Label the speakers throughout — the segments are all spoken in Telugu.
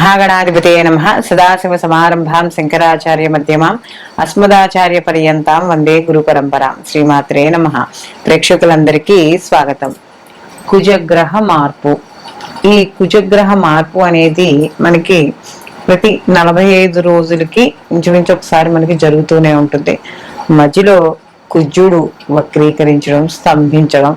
Speaker 1: మహాగణాధిపతే నమ. సదాశివ సమారంభాం శంకరాచార్య మధ్యమాం అస్మదాచార్య పర్యంతాం వందే గురు పరంపరాం. శ్రీమాత్రే నమ. ప్రేక్షకులందరికీ స్వాగతం. కుజగ్రహ మార్పు. ఈ కుజగ్రహ మార్పు అనేది మనకి ప్రతి నలభై ఐదు రోజులకి ఇంచుమించు ఒకసారి మనకి జరుగుతూనే ఉంటుంది. మధ్యలో కుజుడు వక్రీకరించడం స్తంభించడం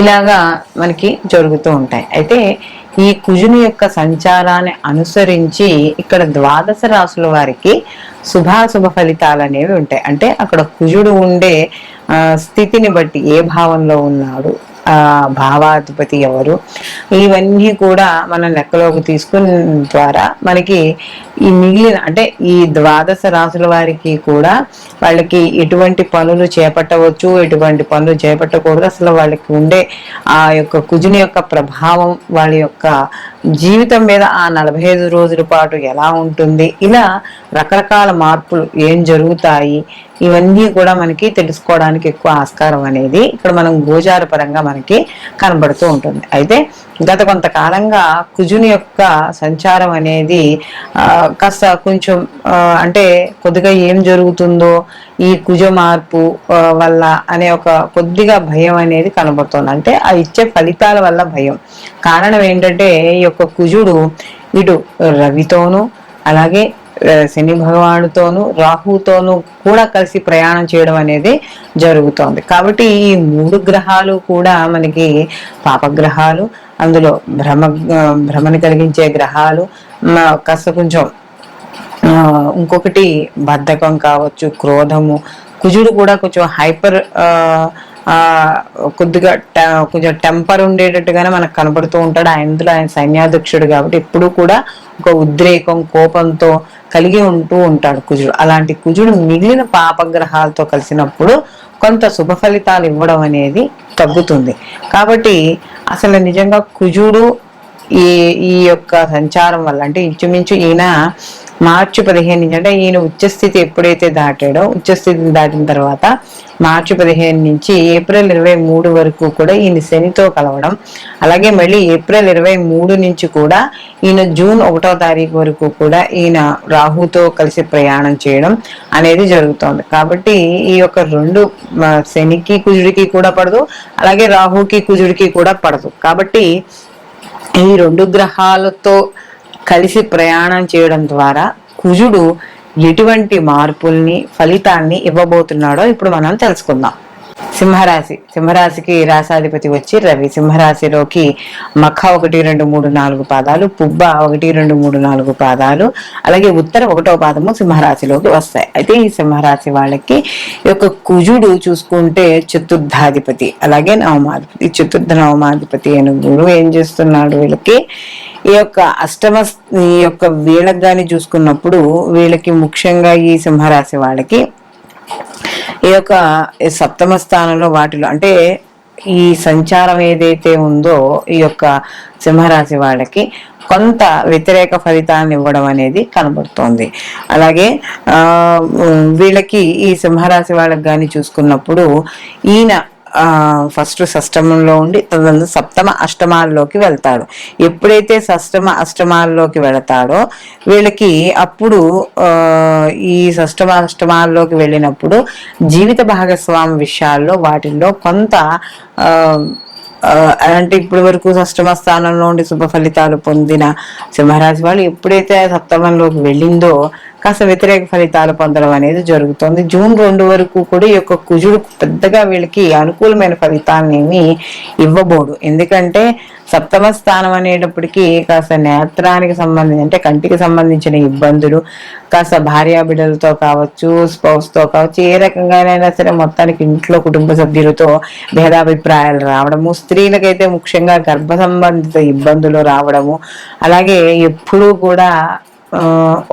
Speaker 1: ఇలాగా మనకి జరుగుతూ ఉంటాయి. అయితే ఈ కుజుని యొక్క సంచారాన్ని అనుసరించి ఇక్కడ ద్వాదశ రాసుల వారికి శుభాశుభ ఫలితాలు అనేవి ఉంటాయి. అంటే అక్కడ కుజుడు ఉండే స్థితిని బట్టి ఏ భావంలో ఉన్నాడు భావాధిపతి ఎవరు? ఇవన్నీ కూడా మనం లెక్కలోకి తీసుకుని ద్వారా మనకి ఈ మిగిలిన అంటే ఈ ద్వాదశ రాసుల వారికి కూడా వాళ్ళకి ఎటువంటి పనులు చేపట్టవచ్చు ఎటువంటి పనులు చేపట్టకూడదు. అసలు వాళ్ళకి ఉండే ఆ యొక్క కుజుని యొక్క ప్రభావం వాళ్ళ యొక్క జీవితం మీద ఆ నలభై ఐదు రోజుల పాటు ఎలా ఉంటుంది? ఇలా రకరకాల మార్పులు ఏం జరుగుతాయి? ఇవన్నీ కూడా మనకి తెలుసుకోవడానికి ఎక్కువ ఆస్కారం అనేది ఇక్కడ మనం గోచార పరంగా మనకి కనబడుతూ ఉంటుంది. అయితే గత కొంతకాలంగా కుజుని యొక్క సంచారం అనేది కాస్త కొంచెం అంటే కొద్దిగా ఏం జరుగుతుందో ఈ కుజ మార్పు వల్ల అనే ఒక కొద్దిగా భయం అనేది కనబడుతుంది. అంటే ఆ ఇచ్చే ఫలితాల వల్ల భయం. కారణం ఏంటంటే ఈ యొక్క కుజుడు ఇటు రవితోనూ అలాగే శని భగవానుతోనూ రాహుతోనూ కూడా కలిసి ప్రయాణం చేయడం అనేది జరుగుతోంది. కాబట్టి ఈ మూడు గ్రహాలు కూడా మనకి పాపగ్రహాలు అందులో భ్రమ భ్రమని కలిగించే గ్రహాలు కాస్త కొంచెం ఇంకొకటి బద్ధకం కావచ్చు క్రోధము కుజుడు కూడా కొంచెం హైపర్ కొద్దిగా ట- కొంచెం టెంపర్ ఉండేటట్టుగానే మనకు కనబడుతూ ఉంటాడు. ఆయనలో ఆయన సైన్యాధ్యక్షుడు కాబట్టి ఎప్పుడూ కూడా ఒక ఉద్రేకం కోపంతో కలిగి ఉంటూ ఉంటాడు కుజుడు. అలాంటి కుజుడు మిగిలిన పాపగ్రహాలతో కలిసినప్పుడు కొంత శుభ ఫలితాలు ఇవ్వడం అనేది తగ్గుతుంది. కాబట్టి అసలు నిజంగా కుజుడు ఈ ఈ యొక్క సంచారం వల్ల అంటే ఇంచుమించు ఈయన మార్చి పదిహేను నుంచి అంటే ఈయన ఉచ్చస్థితి ఎప్పుడైతే దాటాడో ఉచ్చస్థితిని దాటిన తర్వాత మార్చి పదిహేను నుంచి ఏప్రిల్ ఇరవై మూడు వరకు కూడా ఈయన శనితో కలవడం అలాగే మళ్ళీ ఏప్రిల్ ఇరవై మూడు నుంచి కూడా ఈయన జూన్ ఒకటో తారీఖు వరకు కూడా ఈయన రాహుతో కలిసి ప్రయాణం చేయడం అనేది జరుగుతోంది. కాబట్టి ఈ యొక్క రెండు శనికి కుజుడికి కూడా పడదు అలాగే రాహుకి కుజుడికి కూడా పడదు. కాబట్టి ఈ రెండు గ్రహాలతో కలిసి ప్రయాణం చేయడం ద్వారా కుజుడు ఎటువంటి మార్పుల్ని ఫలితాన్ని ఇవ్వబోతున్నాడో ఇప్పుడు మనం తెలుసుకుందాం. సింహరాశి. సింహరాశికి రాసాధిపతి వచ్చి రవి. సింహరాశిలోకి మఖ ఒకటి రెండు మూడు నాలుగు పాదాలు పుబ్బ ఒకటి రెండు మూడు నాలుగు పాదాలు అలాగే ఉత్తర ఒకటో పాదము సింహరాశిలోకి వస్తాయి. అయితే ఈ సింహరాశి వాళ్ళకి ఈ యొక్క కుజుడు చూసుకుంటే చతుర్థాధిపతి అలాగే నవమాధిపతి. చతుర్థ నవమాధిపతి అయిన గురువు ఏం చేస్తున్నాడు వీళ్ళకి? ఈ యొక్క అష్టమ ఈ యొక్క వీళ్ళకి కానీ చూసుకున్నప్పుడు వీళ్ళకి ముఖ్యంగా ఈ సింహరాశి వాళ్ళకి ఈ యొక్క సప్తమ స్థానంలో వాటిలో అంటే ఈ సంచారం ఏదైతే ఉందో ఈ యొక్క సింహరాశి వాళ్ళకి కొంత వ్యతిరేక ఫలితాన్ని ఇవ్వడం అనేది కనబడుతోంది. అలాగే వీళ్ళకి ఈ సింహరాశి వాళ్ళకి కానీ చూసుకున్నప్పుడు ఈయన ఫస్ట్ సష్టమంలో ఉండి తదనంతరం సప్తమ అష్టమాల్లోకి వెళ్తాడు. ఎప్పుడైతే సష్టమ అష్టమాల్లోకి వెళతాడో వీళ్ళకి అప్పుడు ఈ సష్టమ అష్టమాల్లోకి వెళ్ళినప్పుడు జీవిత భాగస్వామి విషయాల్లో వాటిల్లో కొంత అంటే ఇప్పటి వరకు సష్టమ స్థానంలో ఉండి శుభ ఫలితాలు పొందిన సింహరాశి వాళ్ళు ఎప్పుడైతే సప్తమంలోకి వెళ్ళిందో కాస్త వ్యతిరేక ఫలితాలు పొందడం అనేది జరుగుతుంది. జూన్ రెండు వరకు కూడా ఈ యొక్క కుజుడు పెద్దగా వీళ్ళకి అనుకూలమైన ఫలితాలనేమి ఇవ్వబోడు. ఎందుకంటే సప్తమ స్థానం అనేటప్పటికీ కాస్త నేత్రానికి సంబంధించి అంటే కంటికి సంబంధించిన ఇబ్బందులు కాస్త భార్యా బిడ్డలతో కావచ్చు స్పౌస్తో కావచ్చు ఏ రకంగానైనా సరే మొత్తానికి ఇంట్లో కుటుంబ సభ్యులతో భేదాభిప్రాయాలు రావడము స్త్రీలకైతే ముఖ్యంగా గర్భ సంబంధిత ఇబ్బందులు రావడము అలాగే ఎప్పుడూ కూడా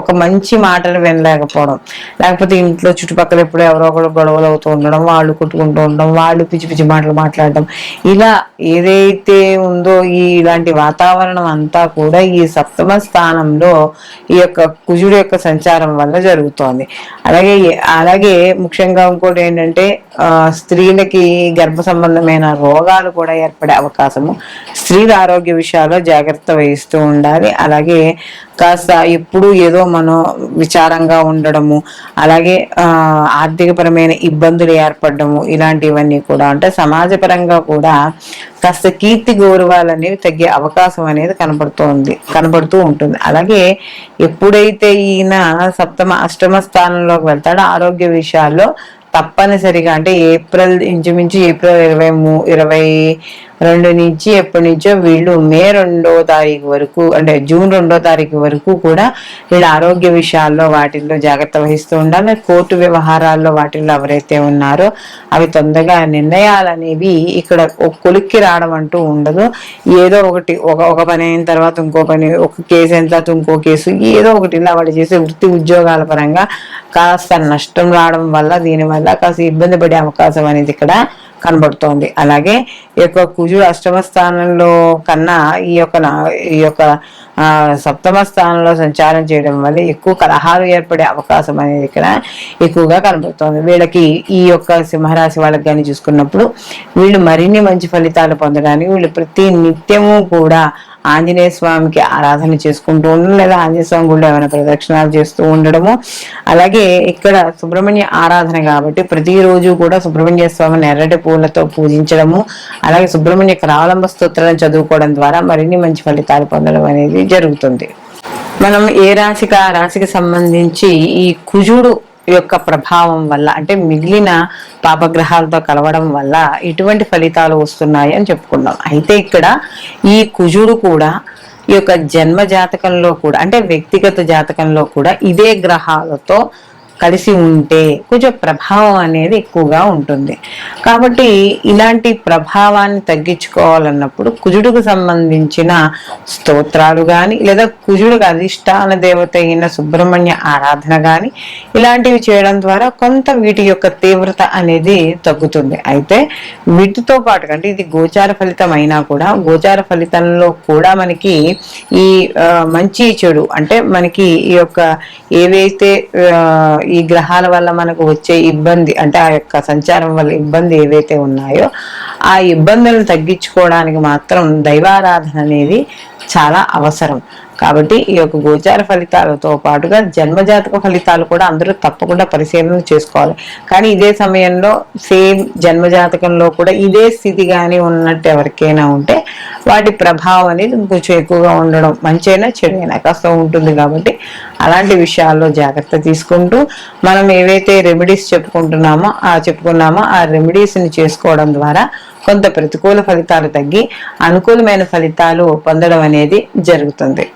Speaker 1: ఒక మంచి మాటలు వినలేకపోవడం. లేకపోతే ఇంట్లో చుట్టుపక్కల ఎప్పుడు ఎవరో ఒకరు గొడవలు అవుతూ ఉండడం వాళ్ళు కొట్టుకుంటూ ఉండడం వాళ్ళు పిచ్చి పిచ్చి మాటలు మాట్లాడడం. ఇలా ఏదైతే ఉందో ఈ ఇలాంటి వాతావరణం అంతా కూడా ఈ సప్తమ స్థానంలో ఈ యొక్క కుజుడు యొక్క సంచారం వల్ల జరుగుతోంది. అలాగే అలాగే ముఖ్యంగా ఇంకోటి ఏంటంటే స్త్రీలకి గర్భ సంబంధమైన రోగాలు కూడా ఏర్పడే అవకాశము. స్త్రీల ఆరోగ్య విషయాల్లో జాగ్రత్త వహిస్తూ ఉండాలి. అలాగే కాస్త ఎప్పుడు ఏదో మనం విచారంగా ఉండడము అలాగే ఆర్థికపరమైన ఇబ్బందులు ఏర్పడము ఇలాంటివన్నీ కూడా. అంటే సమాజపరంగా కూడా కాస్త కీర్తి గౌరవాలు అనేవి తగ్గే అవకాశం అనేది కనబడుతోంది కనబడుతూ ఉంటుంది. అలాగే ఎప్పుడైతే ఈయన సప్తమ అష్టమ స్థానంలోకి వెళ్తాడో ఆరోగ్య విషయాల్లో తప్పనిసరిగా అంటే ఏప్రిల్ ఇంచుమించు ఏప్రిల్ ఇరవై మూ ఇరవై రెండు నుంచి ఎప్పటి నుంచో వీళ్ళు మే రెండో తారీఖు వరకు అంటే జూన్ రెండో తారీఖు వరకు కూడా వీళ్ళ ఆరోగ్య విషయాల్లో వాటిల్లో జాగ్రత్త వహిస్తూ ఉండాలి. కోర్టు వ్యవహారాల్లో వాటిల్లో ఎవరైతే ఉన్నారో అవి తొందరగా నిర్ణయాలు అనేవి ఇక్కడ కొలిక్కి రావడం అంటూ ఉండదు. ఏదో ఒకటి ఒక ఒక పని అయిన తర్వాత ఇంకో పని ఒక కేసు అయిన తర్వాత ఇంకో కేసు ఏదో ఒకటి ఇలా వాళ్ళు చేసే వృత్తి ఉద్యోగాల పరంగా కాస్త నష్టం రావడం వల్ల దీనివల్ల కాస్త ఇబ్బంది పడే అవకాశం అనేది ఇక్కడ కనబడుతోంది. అలాగే ఈ యొక్క కుజుడు అష్టమ స్థానంలో కన్నా ఈ యొక్క నా- ఈ యొక్క సప్తమ స్థానంలో సంచారం చేయడం వల్ల ఎక్కువ కలహాలు ఏర్పడే అవకాశం అనేది ఇక్కడ ఎక్కువగా కనబడుతోంది. వీళ్ళకి ఈ యొక్క సింహరాశి వాళ్ళకి కానీ చూసుకున్నప్పుడు వీళ్ళు మరిన్ని మంచి ఫలితాలు పొందడానికి వీళ్ళు ప్రతి నిత్యము కూడా ఆంజనేయ స్వామికి ఆరాధన చేసుకుంటూ ఉండడం లేదా ఆంజనేయ స్వామి గుడిలో ఏమైనా ప్రదక్షిణాలు చేస్తూ ఉండడము. అలాగే ఇక్కడ సుబ్రహ్మణ్య ఆరాధన కాబట్టి ప్రతిరోజు కూడా సుబ్రహ్మణ్య స్వామిని ఎర్రటి పూలతో పూజించడము. అలాగే సుబ్రహ్మణ్య కరావలంబ స్తోత్రాలను చదువుకోవడం ద్వారా మరిన్ని మంచి ఫలితాలు పొందడం అనేది జరుగుతుంది. మనం ఏ రాశికి ఆ రాశికి సంబంధించి ఈ కుజుడు యొక్క ప్రభావం వల్ల అంటే మిగిలిన పాపగ్రహాలతో కలవడం వల్ల ఇటువంటి ఫలితాలు వస్తున్నాయి అని చెప్పుకున్నాం. అయితే ఇక్కడ ఈ కుజుడు కూడా ఈ యొక్క జన్మ జాతకంలో కూడా అంటే వ్యక్తిగత జాతకంలో కూడా ఇదే గ్రహాలతో కలిసి ఉంటే కొంచెం ప్రభావం అనేది ఎక్కువగా ఉంటుంది. కాబట్టి ఇలాంటి ప్రభావాన్ని తగ్గించుకోవాలన్నప్పుడు కుజుడుకు సంబంధించిన స్తోత్రాలు కానీ లేదా కుజుడికి అధిష్టాన దేవత అయిన సుబ్రహ్మణ్య ఆరాధన కానీ ఇలాంటివి చేయడం ద్వారా కొంత వీటి యొక్క తీవ్రత అనేది తగ్గుతుంది. అయితే వీటితో పాటు అంటే ఇది గోచార ఫలితం అయినా కూడా గోచార ఫలితంలో కూడా మనకి ఈ మంచి చెడు అంటే మనకి ఈ యొక్క ఏవైతే ఈ గ్రహాల వల్ల మనకు వచ్చే ఇబ్బంది అంటే ఆ యొక్క సంచారం వల్ల ఇబ్బంది ఏవైతే ఉన్నాయో ఆ ఇబ్బందులను తగ్గించుకోవడానికి మాత్రం దైవారాధన అనేది చాలా అవసరం. కాబట్టి ఈ యొక్క గోచార ఫలితాలతో పాటుగా జన్మజాతక ఫలితాలు కూడా అందరూ తప్పకుండా పరిశీలన చేసుకోవాలి. కానీ ఇదే సమయంలో సేమ్ జన్మజాతకంలో కూడా ఇదే స్థితి కానీ ఉన్నట్టు ఎవరికైనా ఉంటే వాటి ప్రభావం అనేది కొంచెం ఎక్కువగా ఉండడం మంచైనా చెడైనా కాస్త ఉంటుంది కాబట్టి అలాంటి విషయాల్లో జాగ్రత్త తీసుకుంటూ మనం ఏవైతే రెమెడీస్ చెప్పుకుంటున్నామో ఆ చెప్పుకున్నామో ఆ రెమెడీస్ని చేసుకోవడం ద్వారా కొంత ప్రతికూల ఫలితాలు తగ్గి అనుకూలమైన ఫలితాలు పొందడం అనేది జరుగుతుంది.